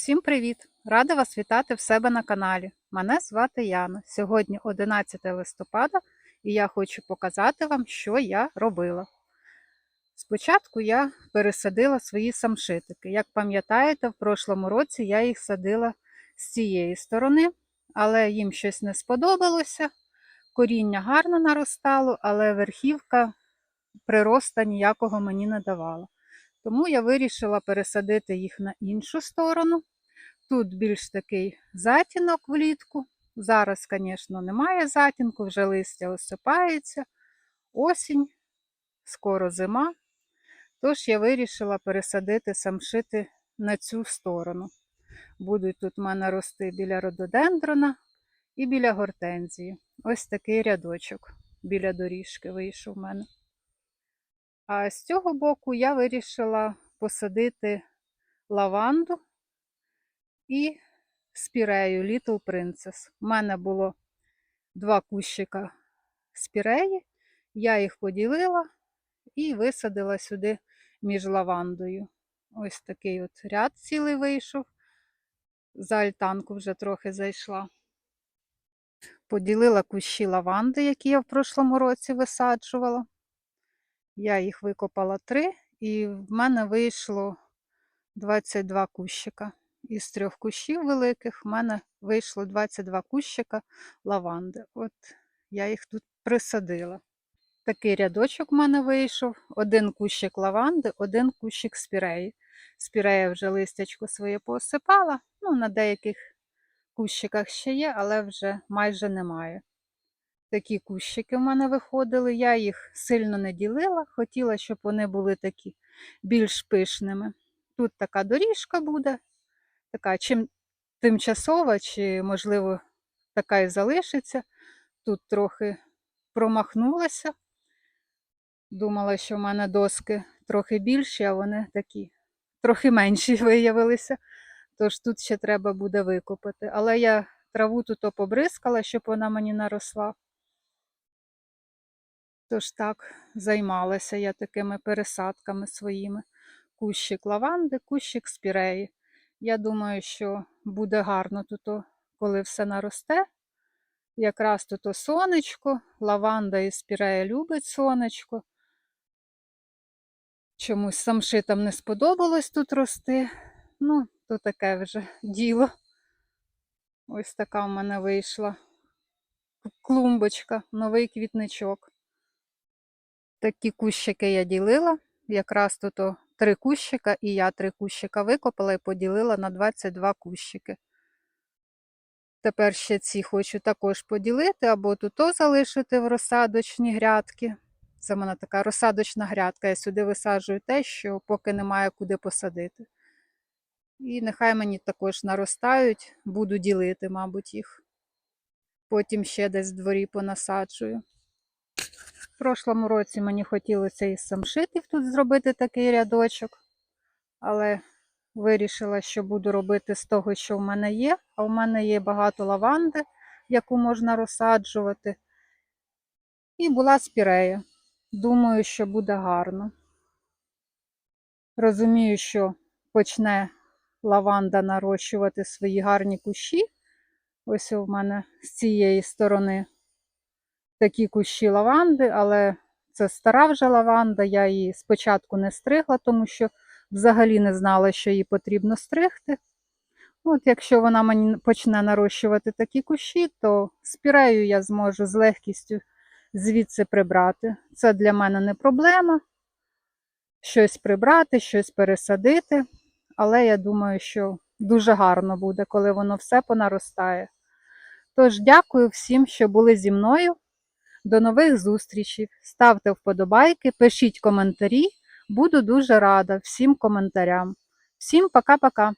Всім привіт! Рада вас вітати в себе на каналі. Мене звати Яна. Сьогодні 11 листопада і я хочу показати вам, що я робила. Спочатку я пересадила свої самшитики. Як пам'ятаєте, в прошлому році я їх садила з цієї сторони, але їм щось не сподобалося. Коріння гарно наростало, але верхівка прироста ніякого мені не давала. Тому я вирішила пересадити їх на іншу сторону. Тут більш такий затінок влітку. Зараз, звісно, немає затінку, вже листя осипається, осінь, скоро зима. Тож я вирішила пересадити самшити на цю сторону. Будуть тут в мене рости біля рододендрона і біля гортензії. Ось такий рядочок біля доріжки вийшов в мене. А з цього боку я вирішила посадити лаванду і спірею Little Princess. У мене було два кущика спіреї, я їх поділила і висадила сюди між лавандою. Ось такий от ряд цілий вийшов. За альтанку вже трохи зайшла. Поділила кущі лаванди, які я в прошлому році висаджувала. Я їх викопала три, і в мене вийшло 22 кущика. Із трьох кущів великих в мене вийшло 22 кущика лаванди. От я їх тут присадила. Такий рядочок в мене вийшов: один кущик лаванди, один кущик спіреї. Спірея вже листячко своє поосипала. Ну, на деяких кущиках ще є, але вже майже немає. Такі кущики в мене виходили. Я їх сильно не ділила, хотіла, щоб вони були такі більш пишними. Тут така доріжка буде, така чим тимчасова, чи, можливо, така і залишиться. Тут трохи промахнулася. Думала, що в мене доски трохи більші, а вони такі трохи менші виявилися. Тож тут ще треба буде викопати. Але я траву тут побризкала, щоб вона мені наросла. Тож так, займалася я такими пересадками своїми. Кущик лаванди, кущик спіреї. Я думаю, що буде гарно тут, коли все наросте. Якраз тут сонечко, лаванда і спірея любить сонечко. Чомусь самшитам не сподобалось тут рости. Ну, то таке вже діло. Ось така в мене вийшла клумбочка, новий квітничок. Такі кущики я ділила. Якраз тут три кущика, і я три кущика викопала і поділила на 22 кущики. Тепер ще ці хочу також поділити, або тут залишити в розсадочні грядки. Це в мене така розсадочна грядка. Я сюди висаджую те, що поки немає куди посадити. І нехай мені також наростають, буду ділити, мабуть, їх. Потім ще десь в дворі понасаджую. В прошлому році мені хотілося із самшитів тут зробити такий рядочок, але вирішила, що буду робити з того, що в мене є. А в мене є багато лаванди, яку можна розсаджувати. І була спірея. Думаю, що буде гарно. Розумію, що почне лаванда нарощувати свої гарні кущі. Ось у мене з цієї сторони такі кущі лаванди, але це стара вже лаванда. Я її спочатку не стригла, тому що взагалі не знала, що її потрібно стригти. От Якщо вона мені почне нарощувати такі кущі, то спірею я зможу з легкістю звідси прибрати. Це для мене не проблема. Щось прибрати, щось пересадити. Але я думаю, що дуже гарно буде, коли воно все понаростає. Тож, дякую всім, що були зі мною. До нових зустрічей. Ставте вподобайки, пишіть коментарі. Буду дуже рада всім коментарям. Всім пока-пока!